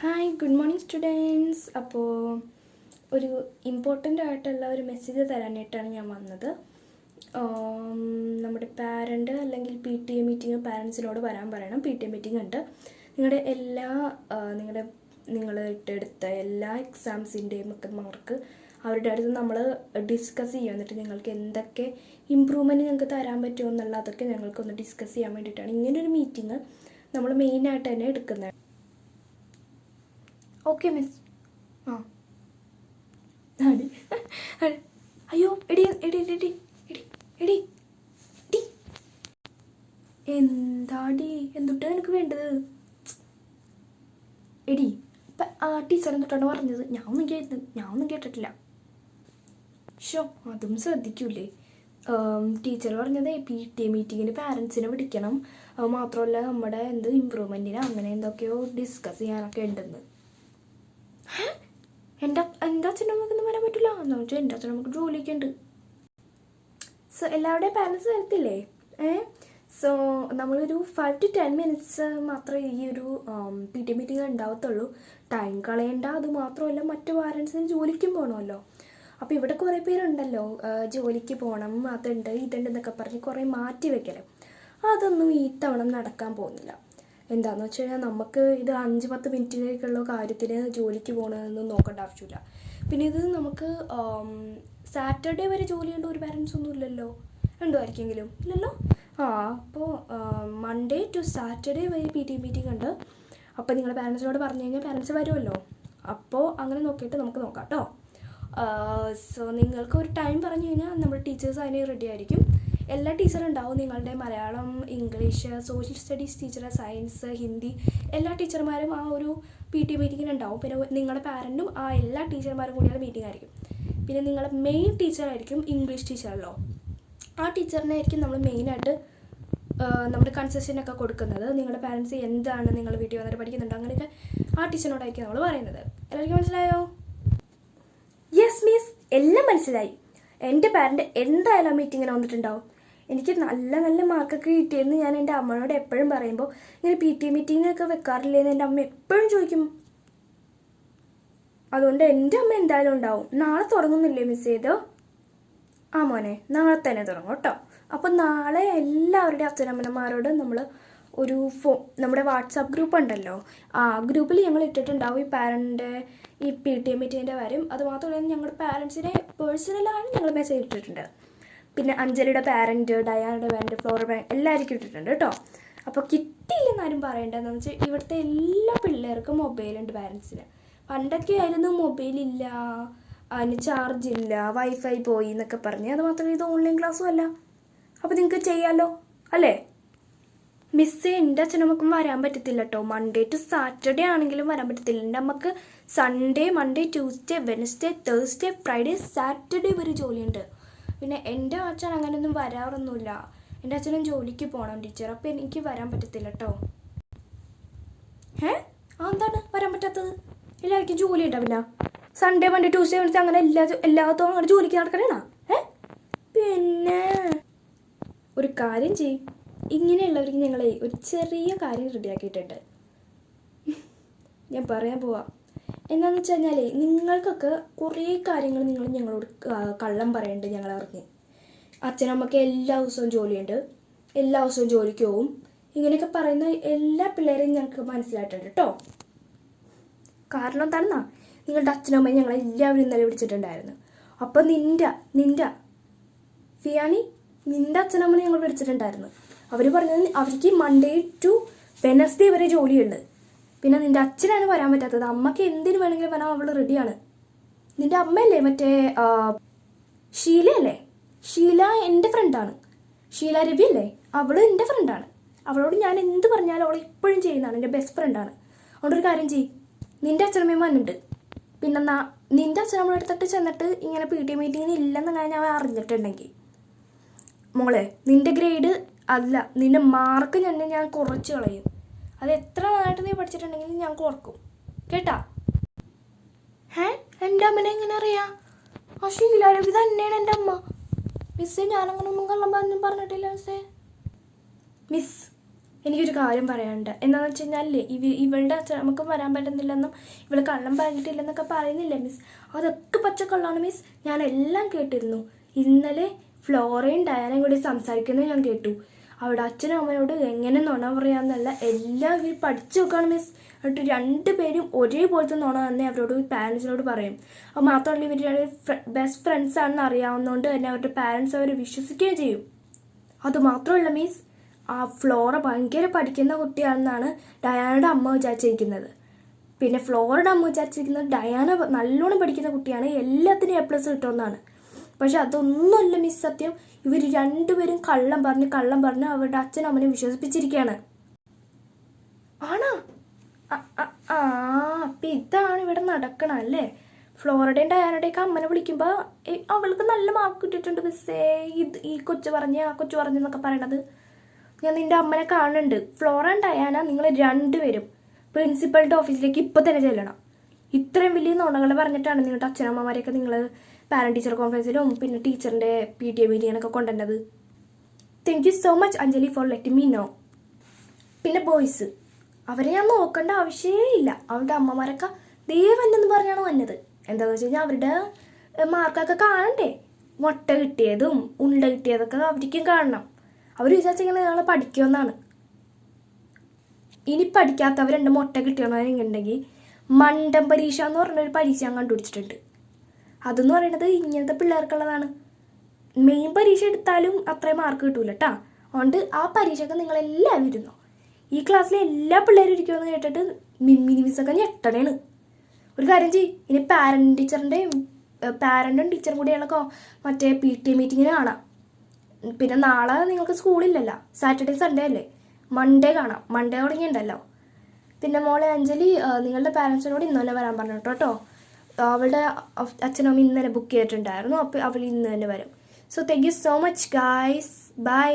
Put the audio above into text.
Hi good morning students അപ്പോൾ ഒരു important ആയിട്ടുള്ള ഒരു മെസ്സേജ് തരാനായിട്ടാണ് ഞാൻ വന്നത്. നമ്മുടെ പാരന്റ് അല്ലെങ്കിൽ പി ടി എ മീറ്റിംഗ് പാരൻസിനോട് വരാൻ പറയണം. പി ടി എ മീറ്റിംഗ് ഉണ്ട്. നിങ്ങളുടെ എല്ലാ നിങ്ങളുടെ നിങ്ങൾ ഇട്ടെടുത്ത എല്ലാ എക്സാംസിന്റെയും ഒക്കെ മാർക്ക് അവരുടെ അടുത്ത് നമ്മൾ ഡിസ്കസ് ചെയ്യും എന്നിട്ട് നിങ്ങൾക്ക് എന്തൊക്കെ ഇമ്പ്രൂവ്മെന്റ് നിങ്ങൾക്ക് തരാൻ പറ്റുമോ എന്നുള്ള അതൊക്കെ ഞങ്ങൾക്കൊന്ന് ഡിസ്കസ് ചെയ്യാൻ വേണ്ടിയിട്ടാണ് ഇങ്ങനൊരു മീറ്റിംഗ് നമ്മൾ മെയിനായിട്ട് തന്നെ എടുക്കുന്നത്. ഓക്കെ മിസ് ആ. അടി. അയ്യോ എടി എടി എടി എടി എടി എടി എന്താടി? എന്തുട്ടാ നിനക്ക് വേണ്ടത്? എടി ആ ടീച്ചർ എന്തുട്ടാണ് പറഞ്ഞത്? ഞാൻ ഒന്നും കേട്ട് ഞാൻ ഒന്നും കേട്ടിട്ടില്ല. ഷോ അതും ശ്രദ്ധിക്കൂലേ. ടീച്ചർ പറഞ്ഞത് പി ടി എ മീറ്റിങ്ങിന് പാരൻസിനെ വിളിക്കണം. അത് മാത്രമല്ല നമ്മുടെ എന്ത് ഇമ്പ്രൂവ്മെന്റിന് അങ്ങനെ എന്തൊക്കെയോ ഡിസ്കസ് ചെയ്യാനൊക്കെ ഉണ്ടെന്ന്? എന്റെ എന്റെ അച്ഛനും അമ്മക്കൊന്നും വരാൻ പറ്റില്ല എന്ന് വെച്ചാൽ എന്റെ അച്ഛനും അമ്മയ്ക്ക് ജോലിയൊക്കെ ഉണ്ട്. സോ എല്ലാവരുടെയും പാരൻസ് വരത്തില്ലേ? ഏ? സോ നമ്മളൊരു ഫൈവ് ടു ടെൻ മിനിറ്റ്സ് മാത്രമേ ഈ ഒരു പി ടി മീറ്റിംഗ് ഉണ്ടാവത്തുള്ളൂ. ടൈം കളയണ്ട അത് മാത്രമല്ല മറ്റു പാരൻസിന് ജോലിക്കും പോകണമല്ലോ അപ്പോൾ ഇവിടെ കുറേ പേരുണ്ടല്ലോ. ജോലിക്ക് പോകണം അതുണ്ട് ഇതുണ്ട് എന്നൊക്കെ പറഞ്ഞ് കുറേ മാറ്റി വെക്കൽ. അതൊന്നും ഈ തവണ നടക്കാൻ പോകുന്നില്ല. എന്താണെന്ന് വെച്ച് കഴിഞ്ഞാൽ നമുക്ക് ഇത് അഞ്ച് പത്ത് മിനിറ്റിലേക്കുള്ള കാര്യത്തിന് ജോലിക്ക് പോകണമെന്നൊന്നും നോക്കേണ്ട ആവശ്യമില്ല. പിന്നെ ഇത് നമുക്ക് സാറ്റർഡേ വരെ ജോലിയുണ്ട് ഒരു പാരൻസ് ഒന്നും ഇല്ലല്ലോ. ഉണ്ടോ ആർക്കെങ്കിലും ഇല്ലല്ലോ? ആ അപ്പോൾ മൺഡേ ടു സാറ്റർഡേ വരെ പി ടി മീറ്റിംഗ് ഉണ്ട്. അപ്പോൾ നിങ്ങൾ പാരൻസിനോട് പറഞ്ഞു കഴിഞ്ഞാൽ പാരൻസ് വരുമല്ലോ അപ്പോൾ അങ്ങനെ നോക്കിയിട്ട് നമുക്ക് നോക്കാം കേട്ടോ സോ നിങ്ങൾക്ക് ഒരു ടൈം പറഞ്ഞു കഴിഞ്ഞാൽ നമ്മുടെ ടീച്ചേഴ്സ് അതിന് റെഡി ആയിരിക്കും. എല്ലാ ടീച്ചറും ഉണ്ടാവും നിങ്ങളുടെ Malayalam English social studies teacher science Hindi എല്ലാ ടീച്ചർമാരും ആ ഒരു പി ടി മീറ്റിങ്ങിന് ഉണ്ടാവും. പിന്നെ നിങ്ങളുടെ പാരന്റും ആ എല്ലാ ടീച്ചർമാരും കൂടിയുള്ള മീറ്റിംഗ് ആയിരിക്കും. പിന്നെ നിങ്ങളുടെ മെയിൻ ടീച്ചറായിരിക്കും ഇംഗ്ലീഷ് ടീച്ചറല്ലോ ആ ടീച്ചറിനായിരിക്കും നമ്മൾ മെയിനായിട്ട് നമ്മുടെ കൺസെഷനൊക്കെ കൊടുക്കുന്നത്. നിങ്ങളുടെ പാരൻസ് എന്താണ് നിങ്ങൾ വീട്ടിൽ വന്നിട്ട് പഠിക്കുന്നുണ്ട്? അങ്ങനെയൊക്കെ ആ ടീച്ചറിനോടായിരിക്കും നമ്മൾ പറയുന്നത്. എല്ലാവർക്കും മനസ്സിലായോ? യെസ് മിസ് എല്ലാം മനസ്സിലായി. എന്റെ പാരന്റ് എന്തായാലും ആ മീറ്റിങ്ങിന് വന്നിട്ടുണ്ടാവും. എനിക്ക് നല്ല നല്ല മാർക്കൊക്കെ കിട്ടിയെന്ന് ഞാൻ എന്റെ അമ്മയോട് എപ്പോഴും പറയുമ്പോൾ ഇങ്ങനെ പി ടി മീറ്റിംഗ് ഒക്കെ വെക്കാറില്ലേന്ന് എന്റെ അമ്മ എപ്പോഴും ചോദിക്കും. അതുകൊണ്ട് എന്റെ അമ്മ എന്തായാലും ഉണ്ടാവും. നാളെ തുടങ്ങുന്നില്ലേ മിസ് ചെയ്ത്? ആ മോനെ നാളെ തന്നെ തുടങ്ങും കേട്ടോ. അപ്പം നാളെ എല്ലാവരുടെയും അച്ഛനമ്മനമാരോട് നമ്മൾ ഒരു ഫോ നമ്മുടെ വാട്സാപ്പ് ഗ്രൂപ്പ് ഉണ്ടല്ലോ. ആ ഗ്രൂപ്പിൽ ഞങ്ങൾ ഇട്ടിട്ടുണ്ടാവും ഈ പാരന്റെ ഈ പി ടി എം മീറ്റിങ്ങിന്റെ കാര്യം. അതുമാത്രമല്ല ഞങ്ങളുടെ പാരൻസിനെ പേഴ്സണലാണ് ഞങ്ങൾ മെസ്സേജ് ഇട്ടിട്ടുണ്ട്. പിന്നെ അഞ്ജലിയുടെ പാരന്റ് ഡയാനയുടെ പാരന്റ് ഫ്ലോർ പാരന്റ് എല്ലാവർക്കും ഇട്ടിട്ടുണ്ട് കേട്ടോ. അപ്പോൾ കിട്ടിയില്ലെന്ന് ആരും പറയേണ്ടതെന്ന് വെച്ചാൽ ഇവിടുത്തെ എല്ലാ പിള്ളേർക്കും മൊബൈലുണ്ട് പാരൻസിന് പണ്ടൊക്കെ ആയിരുന്നു മൊബൈലില്ല അതിന് ചാർജ് ഇല്ല വൈഫൈ പോയി എന്നൊക്കെ പറഞ്ഞ്. അത് മാത്രമല്ല ഇത് ഓൺലൈൻ ക്ലാസ്സും അല്ല. അപ്പോൾ നിങ്ങൾക്ക് ചെയ്യാമല്ലോ അല്ലേ? മിസ് എന്റെ അച്ഛനമ്മക്കും വരാൻ പറ്റത്തില്ല കേട്ടോ. മൺഡേ ടു സാറ്റർഡേ ആണെങ്കിലും വരാൻ പറ്റത്തില്ല. എന്റെ അമ്മയ്ക്ക് Sunday Monday Tuesday Wednesday Thursday Friday Saturday വരെ ജോലിയുണ്ട്. പിന്നെ എന്റെ അച്ഛൻ അങ്ങനെയൊന്നും വരാറൊന്നുമില്ല. എന്റെ അച്ഛനും ജോലിക്ക് പോകണം ടീച്ചർ. അപ്പോൾ എനിക്ക് വരാൻ പറ്റത്തില്ല കേട്ടോ ഏ എന്താണ് വരാൻ പറ്റാത്തത്? എല്ലാവർക്കും ജോലി ഉണ്ടാവില്ല സൺഡേ മൺഡേ ട്യൂസ്ഡേ വെനസ്ഡേ അങ്ങനെ എല്ലാ എല്ലാത്തും അങ്ങനെ ജോലിക്ക് നടക്കണേണാ? ഏ പിന്നെ ഒരു കാര്യം ചെയ്യും. ഇങ്ങനെയുള്ളവർക്ക് ഞങ്ങളെ ഒരു ചെറിയ കാര്യം റെഡിയാക്കിയിട്ടുണ്ട്. ഞാൻ പറയാൻ പോവാം. എന്താണെന്ന് വെച്ച് കഴിഞ്ഞാലേ നിങ്ങൾക്കൊക്കെ കുറേ കാര്യങ്ങൾ നിങ്ങൾ ഞങ്ങളോട് കള്ളം പറയേണ്ടത് ഞങ്ങൾ അറിഞ്ഞ് അച്ഛനമ്മക്ക് എല്ലാ ദിവസവും ജോലിയുണ്ട്. എല്ലാ ദിവസവും ജോലിക്ക് പോവും. ഇങ്ങനെയൊക്കെ പറയുന്ന എല്ലാ പിള്ളേരെയും ഞങ്ങൾക്ക് മനസ്സിലായിട്ടുണ്ട് കേട്ടോ. കാരണം എന്താണെന്നാ നിങ്ങളുടെ അച്ഛനമ്മയും ഞങ്ങൾ എല്ലാവരും ഇന്നലെ വിളിച്ചിട്ടുണ്ടായിരുന്നു. അപ്പോൾ നിന്റെ നിന്റെ ഫിയാണി നിന്റെ അച്ഛനമ്മനെ ഞങ്ങൾ വിളിച്ചിട്ടുണ്ടായിരുന്നു. അവർ പറഞ്ഞത് അവർക്ക് മൺഡേ ടു വെനസ്ഡേ വരെ ജോലിയുണ്ട്. പിന്നെ നിന്റെ അച്ഛനാണ് വരാൻ പറ്റാത്തത്. അമ്മയ്ക്ക് എന്തിനു വേണമെങ്കിലും വരാൻ അവൾ റെഡിയാണ് നിന്റെ അമ്മയല്ലേ മറ്റേ ഷീലയല്ലേ? ഷീല എന്റെ ഫ്രണ്ടാണ് ഷീല രവി അല്ലേ അവൾ എന്റെ ഫ്രണ്ടാണ് അവളോട് ഞാൻ എന്ത് പറഞ്ഞാലും അവൾ ഇപ്പോഴും ചെയ്യുന്നതാണ്. എന്റെ ബെസ്റ്റ് ഫ്രണ്ടാണ് അതുകൊണ്ട് ഒരു കാര്യം ചെയ്യും. നിന്റെ അച്ഛനമ്മയും വന്നിട്ടുണ്ട്. പിന്നെ നാ- അച്ഛൻ അച്ഛനമ്മയുടെ അടുത്തിട്ട് ചെന്നിട്ട് ഇങ്ങനെ പി ടി മീറ്റിങ്ങിന് ഇല്ലെന്ന് ഞാൻ അറിഞ്ഞിട്ടുണ്ടെങ്കിൽ മോളെ നിന്റെ ഗ്രേഡ് അല്ല നിന്റെ മാർക്ക് തന്നെ ഞാൻ കുറച്ച് കളയും. അത് എത്ര നന്നായിട്ട് നീ പഠിച്ചിട്ടുണ്ടെങ്കിലും ഞാൻ ഓർക്കും കേട്ടാ? ഏ എന്റെ അമ്മനെ എങ്ങനെ അറിയാം? ആ ശീലാരവി തന്നെയാണ് എന്റെ അമ്മ. മിസ്സേ ഞാനങ്ങനെ ഒന്നും കള്ളം പറഞ്ഞു പറഞ്ഞിട്ടില്ല മിസ്സേ. മിസ് എനിക്കൊരു കാര്യം പറയാനുണ്ട്. എന്താണെന്ന് വെച്ച് കഴിഞ്ഞാലേ ഇവ ഇവളുടെ അച്ഛൻ നമുക്ക് വരാൻ പറ്റുന്നില്ലെന്നും ഇവൾ കള്ളം പറഞ്ഞിട്ടില്ലെന്നൊക്കെ പറയുന്നില്ലേ മിസ്? അതൊക്കെ പച്ചക്കള്ളാണ് മിസ്. ഞാൻ എല്ലാം കേട്ടിരുന്നു. ഇന്നലെ ഫ്ലോറയും ഡയാനയും കൂടി സംസാരിക്കുന്നത് ഞാൻ കേട്ടു. അവിടെ അച്ഛനും അമ്മയോട് എങ്ങനെ നുണ പറയാമെന്നല്ല എല്ലാം ഇവർ പഠിച്ചു നോക്കുകയാണ് മിസ് എന്നിട്ട് രണ്ട് പേരും ഒരേപോലത്തെ നുണ തന്നെ അവരോട് പാരൻസിനോട് പറയും. അത് മാത്രമല്ല ഇവർ ബെസ്റ്റ് ഫ്രണ്ട്സ് ആണെന്ന് അറിയാവുന്നതുകൊണ്ട് തന്നെ അവരുടെ പാരൻസ് അവരെ വിശ്വസിക്കുകയും ചെയ്യും. അത് മാത്രമല്ല മീസ് ആ ഫ്ലോറ ഭയങ്കര പഠിക്കുന്ന കുട്ടിയാണെന്നാണ് ഡയാനയുടെ അമ്മ വിചാരിച്ചിരിക്കുന്നത്. പിന്നെ ഫ്ലോറയുടെ അമ്മ വിചാരിച്ചിരിക്കുന്നത് ഡയാന നല്ലോണം പഠിക്കുന്ന കുട്ടിയാണ് എല്ലാത്തിനും എ പ്ലസ് കിട്ടുമെന്നാണ്. പക്ഷെ അതൊന്നുമല്ല മിസ് സത്യം ഇവർ രണ്ടുപേരും കള്ളം പറഞ്ഞ് കള്ളം പറഞ്ഞ് അവരുടെ അച്ഛനും അമ്മനെ വിശ്വസിപ്പിച്ചിരിക്കുകയാണ് ആണോ? ആ അപ്പം ഇതാണ് ഇവിടെ നടക്കണം അല്ലേ? ഫ്ലോറിഡയും ഡയാനയുടെയൊക്കെ അമ്മനെ വിളിക്കുമ്പോൾ അവൾക്ക് നല്ല മാർക്ക് കിട്ടിയിട്ടുണ്ട് മിസ്സേ. ഇത് ഈ കൊച്ചു പറഞ്ഞ് ആ കൊച്ചു പറഞ്ഞെന്നൊക്കെ പറയണത്. ഞാൻ നിന്റെ അമ്മനെ കാണുന്നുണ്ട്. ഫ്ലോറ ഡയാന നിങ്ങൾ രണ്ടുപേരും പ്രിൻസിപ്പളുടെ ഓഫീസിലേക്ക് ഇപ്പം തന്നെ ചെല്ലണം. ഇത്രയും വലിയ നുണകൾ പറഞ്ഞിട്ടാണ് നിങ്ങളുടെ അച്ഛനമ്മമാരെയൊക്കെ നിങ്ങൾ പാരന്റ് ടീച്ചർ കോൺഫറൻസിലും പിന്നെ ടീച്ചറിന്റെ പി ടി എ മീറ്റിങ്ങിനൊക്കെ കൊണ്ടുവന്നത്. Thank you so much Anjali for let me know പിന്നെ ബോയ്സ് അവരെ ഞാൻ നോക്കേണ്ട ആവശ്യമേ ഇല്ല. അവരുടെ അമ്മമാരൊക്കെ ദേവന്നെന്ന് പറഞ്ഞാണ് വന്നത്. എന്താണെന്ന് വെച്ച് കഴിഞ്ഞാൽ അവരുടെ മാർക്കൊക്കെ കാണണ്ടേ? മുട്ട കിട്ടിയതും ഉണ്ട കിട്ടിയതൊക്കെ അവർക്കും കാണണം. അവർ വിചാരിച്ചിങ്ങനെ ഞങ്ങൾ പഠിക്കുമെന്നാണ്. ഇനി പഠിക്കാത്തവരുണ്ട് മുട്ട കിട്ടിയെന്നുണ്ടെങ്കിൽ മണ്ടം പരീക്ഷ എന്ന് പറഞ്ഞൊരു പരീക്ഷ ഞാൻ കണ്ടുപിടിച്ചിട്ടുണ്ട്. അതെന്ന് പറയുന്നത് ഇങ്ങനത്തെ പിള്ളേർക്കുള്ളതാണ്. മെയിൻ പരീക്ഷ എടുത്താലും അത്രയും മാർക്ക് കിട്ടൂല കേട്ടാ അതുകൊണ്ട് ആ പരീക്ഷയ്ക്ക് നിങ്ങളെല്ലാവരും ഇരുന്നോ. ഈ ക്ലാസ്സിലെ എല്ലാ പിള്ളേരും ഇരിക്കുമെന്ന് കേട്ടിട്ട് മിമ്മിനി മിസ്സൊക്കെ ഞെട്ടണേണ്. ഒരു കാര്യം ചെയ് ഇനി പാരന്റ് ടീച്ചറിന്റെയും പാരന്റും ടീച്ചറും കൂടിയുള്ള മറ്റേ പി ടി മീറ്റിങ്ങിന് കാണാം. പിന്നെ നാളെ നിങ്ങൾക്ക് സ്കൂളില്ലല്ലോ സാറ്റർഡേ സൺഡേ അല്ലേ? മൺഡേ കാണാം. മൺഡേ തുടങ്ങിയിട്ടുണ്ടല്ലോ. പിന്നെ മോളെ അഞ്ജലി നിങ്ങളുടെ പാരൻസിനോട് ഇന്ന് തന്നെ വരാൻ പറഞ്ഞു കേട്ടോ അവളുടെ അച്ഛനും അമ്മയും ഇന്നലെ ബുക്ക് ചെയ്തിട്ടുണ്ടായിരുന്നു. അപ്പോൾ അവൾ ഇന്ന് തന്നെ വരും. So thank you so much guys bye